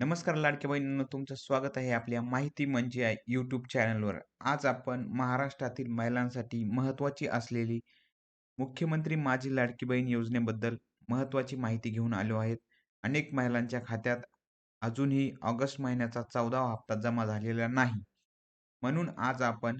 नमस्कार लाडक्या बहिणींनो, तुमचं स्वागत आहे आपल्या माहिती म्हणजे यूट्यूब चॅनलवर. आज आपण महाराष्ट्रातील महिलांसाठी महत्त्वाची असलेली मुख्यमंत्री माझी लाडकी बहीण योजनेबद्दल महत्त्वाची माहिती घेऊन आलो आहेत. अनेक महिलांच्या खात्यात अजूनही ऑगस्ट महिन्याचा 14वा हप्ता जमा झालेला नाही. म्हणून आज आपण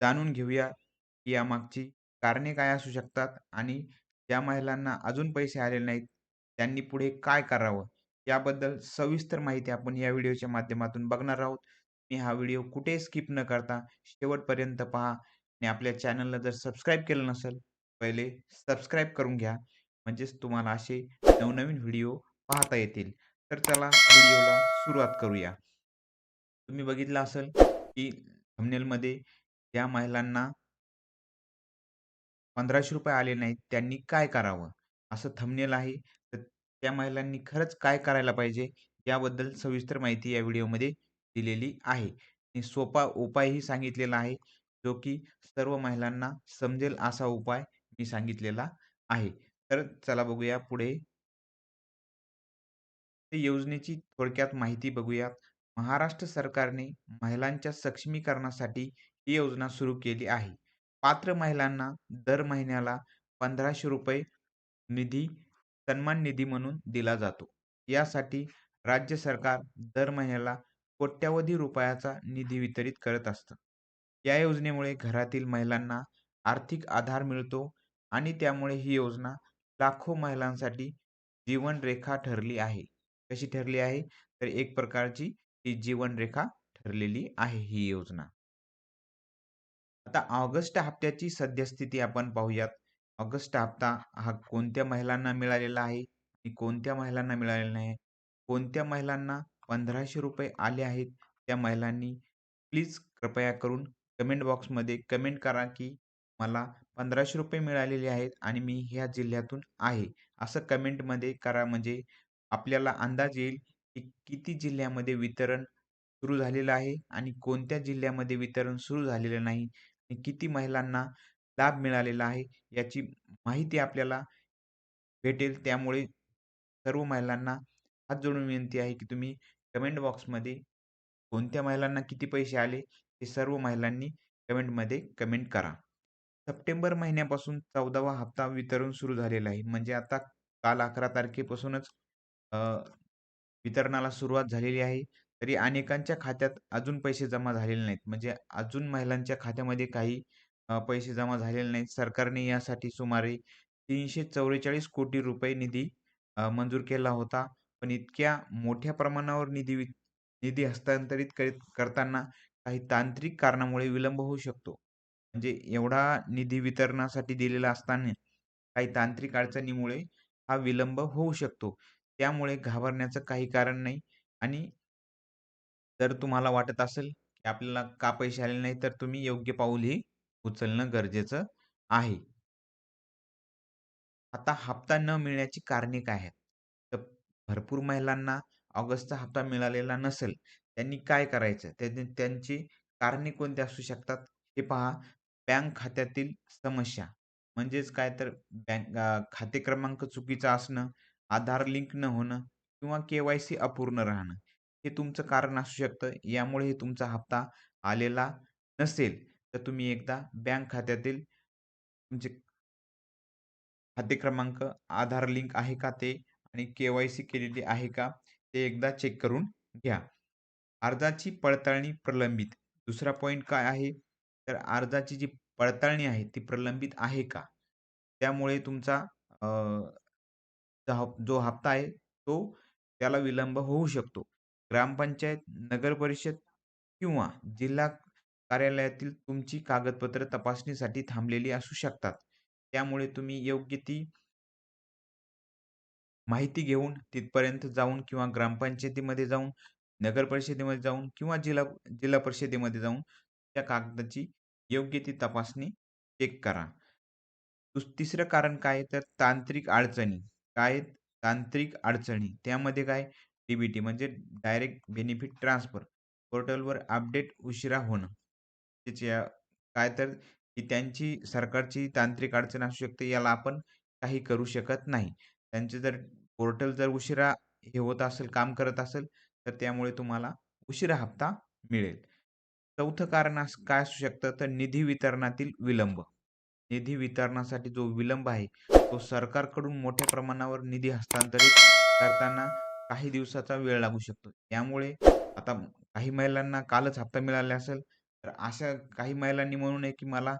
जाणून घेऊया की यामागची कारणे काय असू शकतात आणि ज्या महिलांना अजून पैसे आलेले नाहीत, त्यांनी पुढे काय करावं? याबद्दल सविस्तर माहिती आपण या व्हिडिओच्या माध्यमातून बघणार आहोत. मी हा व्हिडिओ कुठे स्किप न करता शेवटपर्यंत पहा आणि आपल्या चॅनलला जर सबस्क्राईब केलं नसेल, पहिले सबस्क्राईब करून घ्या. म्हणजेच तुम्हाला असे नवनवीन व्हिडिओ पाहता येतील. तर चला व्हिडिओला सुरुवात करूया. तुम्ही बघितलं असेल की थंबनेलमध्ये ज्या महिलांना ₹1500 आले नाहीत, त्यांनी काय करावं? असं थंबनेल आहे. त्या महिलांनी खरंच काय करायला पाहिजे? याबद्दल सविस्तर माहिती या व्हिडिओमध्ये दिलेली आहे. आणि सोपा उपायही सांगितलेला आहे, जो की सर्व महिलांना समजेल असा उपाय मी सांगितलेला आहे. तर चला बघूया पुढे. योजनेची थोडक्यात माहिती बघूयात. महाराष्ट्र सरकारने महिलांच्या सक्षमीकरणासाठी ही योजना सुरू केली आहे. पात्र महिलांना दर महिन्याला ₹1500 निधी सन्मान निधी म्हणून दिला जातो. यासाठी राज्य सरकार दर महिन्याला कोट्यावधी रुपयाचा निधी वितरित करत असतं. या योजनेमुळे घरातील महिलांना आर्थिक आधार मिळतो आणि त्यामुळे ही योजना लाखो महिलांसाठी जीवनरेखा ठरली आहे. कशी ठरली आहे? तर एक प्रकारची ही जीवनरेखा ठरलेली आहे ही योजना. आता ऑगस्ट हप्त्याची सद्यस्थिती आपण पाहूयात. ऑगस्ट हप्ता हा कोणत्या महिलांना मिळालेला आहे आणि कोणत्या महिलांना मिळालेला नाही. कोणत्या महिलांना ₹1500 आले आहेत, त्या महिलांनी प्लीज कृपया करून कमेंट बॉक्समध्ये कमेंट करा की मला ₹1500 मिळालेले आहेत आणि मी ह्या जिल्ह्यातून आहे. असं कमेंटमध्ये करा म्हणजे आपल्याला अंदाज येईल की किती जिल्ह्यामध्ये वितरण सुरू झालेलं आहे आणि कोणत्या जिल्ह्यामध्ये वितरण सुरू झालेलं नाही आणि किती महिलांना लाभ मिळालेला आहे याची माहिती आपल्याला भेटेल. त्यामुळे सर्व महिलांना हात जोडून विनंती आहे की तुम्ही कमेंट बॉक्समध्ये कोणत्या महिलांना किती पैसे आले हे सर्व महिलांनी कमेंटमध्ये कमेंट करा. सप्टेंबर महिन्यापासून 14वा हप्ता वितरण सुरू झालेला आहे. म्हणजे आता काल 11 तारखेपासूनच वितरणाला सुरुवात झालेली आहे. तरी अनेकांच्या खात्यात अजून पैसे जमा झालेले नाहीत. म्हणजे अजून महिलांच्या खात्यामध्ये काही पैसे जमा झालेले नाहीत. सरकारने यासाठी सुमारे ₹344 कोटी रुपये निधी मंजूर केला होता. पण इतक्या मोठ्या प्रमाणावर निधी निधी हस्तांतरित करीत करताना काही तांत्रिक कारणामुळे विलंब होऊ शकतो. म्हणजे एवढा निधी वितरणासाठी दिलेला असताना काही तांत्रिक अडचणीमुळे हा विलंब होऊ शकतो. त्यामुळे घाबरण्याचं काही कारण नाही आणि जर तुम्हाला वाटत असेल की आपल्याला का पैसे आले नाही, तर तुम्ही योग्य पाऊलही उचलणं गरजेचं आहे. आता हप्ता न मिळण्याची कारणे काय आहेत? तर भरपूर महिलांना ऑगस्टचा हप्ता मिळालेला नसेल, त्यांनी काय करायचं? त्यांनी त्यांची कारणे कोणती असू शकतात? हे पहा. बँक खात्यातील समस्या. म्हणजेच काय तर बँक खाते क्रमांक चुकीचा असणं, आधार लिंक न होणं किंवा के-वाय-सी अपूर्ण राहणं. हे तुमचं कारण असू शकतं. यामुळे तुमचा हप्ता आलेला नसेल, तर तुम्ही एकदा बँक खात्यातील तुमचे खाते क्रमांक, आधार लिंक आहे का ते आणि के-वाय-सी केलेली आहे का? ते एकदा चेक करून घ्या. अर्जाची पडताळणी प्रलंबित. दुसरा पॉईंट काय आहे? तर अर्जाची जी पडताळणी आहे ती प्रलंबित आहे का? त्यामुळे तुमचा जो हप्ता आहे तो त्याला विलंब होऊ शकतो. ग्रामपंचायत, नगर परिषद किंवा जिल्हा कार्यालयातील तुमची कागदपत्र तपासणीसाठी थांबलेली असू शकतात. त्यामुळे तुम्ही योग्य ती माहिती घेऊन तिथपर्यंत जाऊन किंवा ग्रामपंचायतीमध्ये जाऊन, नगर परिषदेमध्ये जाऊन किंवा जिल्हा जिल्हा परिषदेमध्ये जाऊन त्या कागदाची योग्य ती तपासणी चेक करा. दुस तिसरं कारण काय तर तांत्रिक अडचणी. काय तांत्रिक अडचणी. त्यामध्ये काय डी म्हणजे डायरेक्ट बेनिफिट ट्रान्सफर. पोर्टलवर अपडेट उशिरा होणं. त्याच्या काय तर की त्यांची सरकारची तांत्रिक अडचण असू शकते. याला आपण काही करू शकत नाही. त्यांचे जर पोर्टल जर उशिरा हे होत असेल, काम करत असेल, तर त्यामुळे तुम्हाला उशिरा हप्ता मिळेल. चौथं कारण असं काय असू शकतं, तर निधी वितरणातील विलंब. निधी वितरणासाठी जो विलंब आहे, तो सरकारकडून मोठ्या प्रमाणावर निधी हस्तांतरित करताना काही दिवसाचा वेळ लागू शकतो. त्यामुळे आता काही महिलांना कालच हप्ता मिळाला असेल, तर अशा काही महिलांनी म्हणू नये, की मला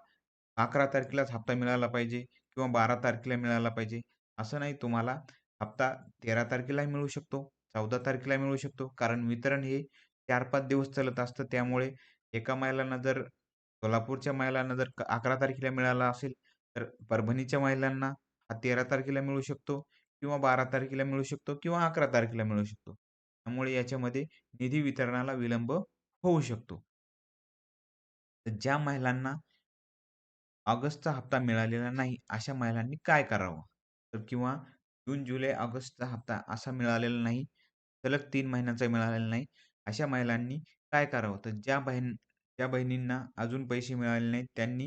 11 तारखेलाच हप्ता मिळाला पाहिजे किंवा 12 तारखेला मिळाला पाहिजे. असं नाही, तुम्हाला हप्ता 13 तारखेलाही मिळू शकतो, 14 तारखेला मिळू शकतो. कारण वितरण हे 4-5 दिवस चालत असतं. त्यामुळे एका महिलांना जर सोलापूरच्या महिलांना जर 11 तारखेला मिळाला असेल, तर परभणीच्या महिलांना हा 13 तारखेला मिळू शकतो किंवा 12 तारखेला मिळू शकतो किंवा 11 तारखेला मिळू शकतो. त्यामुळे याच्यामध्ये निधी वितरणाला विलंब होऊ शकतो. तर ज्या महिलांना ऑगस्टचा हप्ता मिळालेला नाही, अशा महिलांनी काय करावं? तर किंवा जून, जुलै, ऑगस्टचा हप्ता असा मिळालेला नाही, सलग तीन महिन्यांचा मिळालेला नाही, अशा महिलांनी काय करावं? तर ज्या बहीण ज्या बहिणींना अजून पैसे मिळाले नाहीत, त्यांनी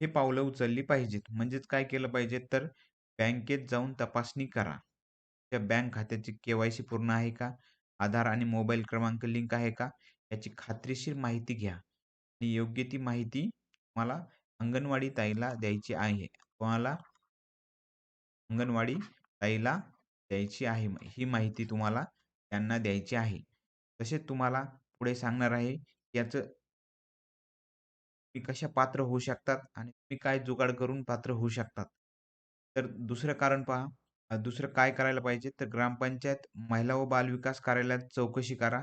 हे पावलं उचलली पाहिजेत. म्हणजेच काय केलं पाहिजे, तर बँकेत जाऊन तपासणी करा. त्या बँक खात्याची के-वाय-सी पूर्ण आहे का? आधार आणि मोबाईल क्रमांक लिंक आहे का? याची खात्रीशीर माहिती घ्या योग्य ती माहिती तुम्हाला अंगणवाडी ताईला द्यायची आहे. तुम्हाला अंगणवाडी ताईला द्यायची आहे. ही माहिती तुम्हाला त्यांना द्यायची आहे. तसेच तुम्हाला पुढे सांगणार आहे, याचं तुम्ही कशा पात्र होऊ शकतात आणि तुम्ही काय जुगाड करून पात्र होऊ शकतात. तर दुसरं कारण पहा, दुसरं काय करायला पाहिजे, तर ग्रामपंचायत महिला व बालविकास कार्यालयात चौकशी करा.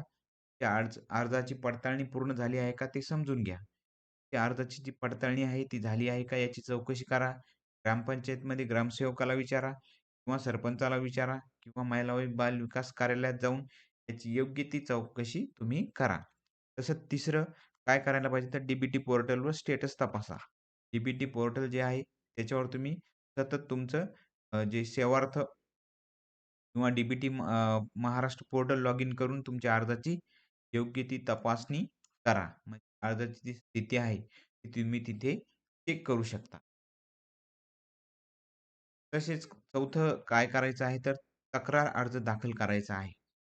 त्या अर्ज अर्जाची पडताळणी पूर्ण झाली आहे का ते समजून घ्या. त्या अर्जाची जी पडताळणी आहे ती झाली आहे का याची चौकशी करा. ग्रामपंचायतमध्ये ग्रामसेवकाला विचारा किंवा सरपंचाला विचारा किंवा महिला व बालविकास कार्यालयात जाऊन याची योग्य ती चौकशी तुम्ही करा. तसंच तिसरं काय करायला पाहिजे, तर डी-बी-टी पोर्टलवर स्टेटस तपासा. डी-बी-टी पोर्टल जे आहे त्याच्यावर तुम्ही सतत तुमचं जे सेवार्थ किंवा DBT Maharashtra portal log in करून तुमच्या अर्जाची योग्य ती तपासणी करा. म्हणजे अर्जाची जी स्थिती आहे, ती तुम्ही तिथे चेक करू शकता. तसेच चौथं काय करायचं आहे, तर तक्रार अर्ज दाखल करायचा आहे.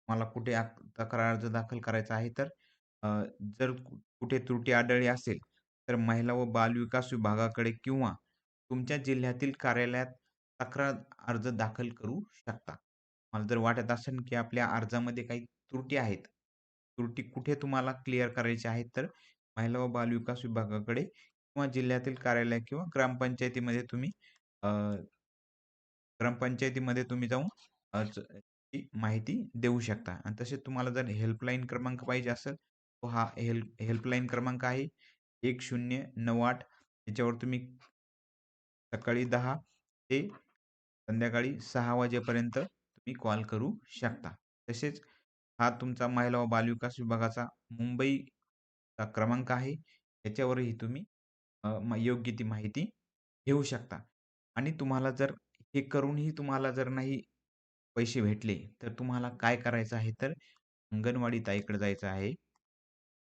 मला कुठे तक्रार अर्ज दाखल करायचा आहे, तर जर कुठे त्रुटी आढळली असेल, तर महिला व बालविकास विभागाकडे किंवा तुमच्या जिल्ह्यातील कार्यालयात तक्रार अर्ज दाखल करू शकता. मला जर वाटत असेल, की आपल्या अर्जामध्ये काही त्रुटी आहेत, त्रुटी कुठे तुम्हाला क्लिअर करायच्या आहेत, तर महिला व बालविकास विभागाकडे किंवा जिल्ह्यातील कार्यालय किंवा ग्रामपंचायतीमध्ये तुम्ही ग्रामपंचायतीमध्ये तुम्ही जाऊन माहिती देऊ शकता आणि तसेच तुम्हाला जर हेल्पलाईन क्रमांक पाहिजे असेल, तो हा हेल्प हेल्पलाईन क्रमांक आहे 1098 याच्यावर तुम्ही सकाळी दहा ते संध्याकाळी सहा वाजेपर्यंत तुम्ही कॉल करू शकता. तसेच हा तुमचा महिला व बालविकास विभागाचा मुंबईचा क्रमांक आहे. याच्यावरही तुम्ही अ, म योग्य ती माहिती घेऊ शकता आणि तुम्हाला जर हे करूनही तुम्हाला जर नाही पैसे भेटले, तर तुम्हाला काय करायचं आहे, तर अंगणवाडी ताईकडे जायचं आहे.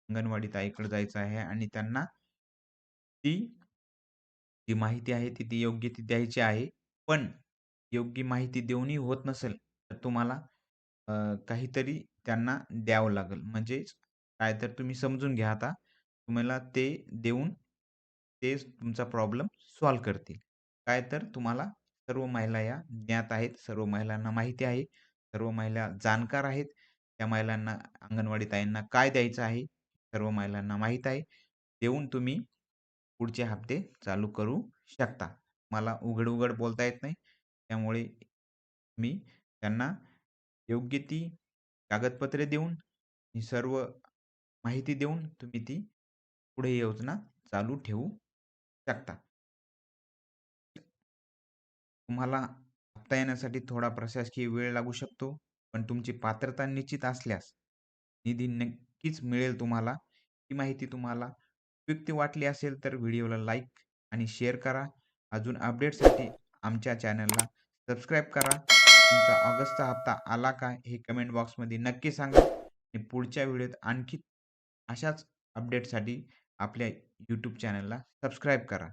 अंगणवाडी ताईकडे जायचं आहे आणि त्यांना ती जी माहिती आहे ती ती योग्य ती द्यायची आहे. पण योग्य माहिती देऊनही होत नसेल, तर तुम्हाला अ, काहीतरी त्यांना द्यावं लागेल. म्हणजेच काय तर तुम्ही समजून घ्या आता. तुम्हाला ते देऊन तेच तुमचा प्रॉब्लेम सॉल्व्ह करतील. काय तर तुम्हाला सर्व महिला या ज्ञात आहेत. सर्व महिलांना माहिती आहे. सर्व महिला जाणकार आहेत. त्या महिलांना अंगणवाडी ताईंना काय द्यायचं आहे, सर्व महिलांना माहीत आहे. देऊन तुम्ही पुढचे हप्ते चालू करू शकता. मला उघड-उघड बोलता येत नाही. त्यामुळे मी त्यांना योग्य ती कागदपत्रे देऊन आणि सर्व माहिती देऊन तुम्ही ती पुढे योजना चालू ठेवू शकता. तुम्हाला हप्ता येण्यासाठी थोडा प्रशासकीय वेळ लागू शकतो, पण तुमची पात्रता निश्चित असल्यास निधी नक्कीच मिळेल तुम्हाला. ही माहिती तुम्हाला उपयुक्त वाटली असेल तर व्हिडिओला लाईक आणि शेअर करा. अजून अपडेटसाठी आमच्या चॅनलला सबस्क्राईब करा. तुमचा ऑगस्टचा हप्ता आला का हे कमेंट बॉक्समध्ये नक्की सांगा आणि पुढच्या व्हिडिओत आणखी अशाच अपडेटसाठी आपल्या यूट्यूब चॅनलला सबस्क्राईब करा.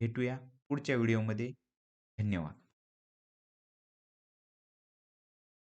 भेटूया पुढच्या व्हिडिओमध्ये. धन्यवाद.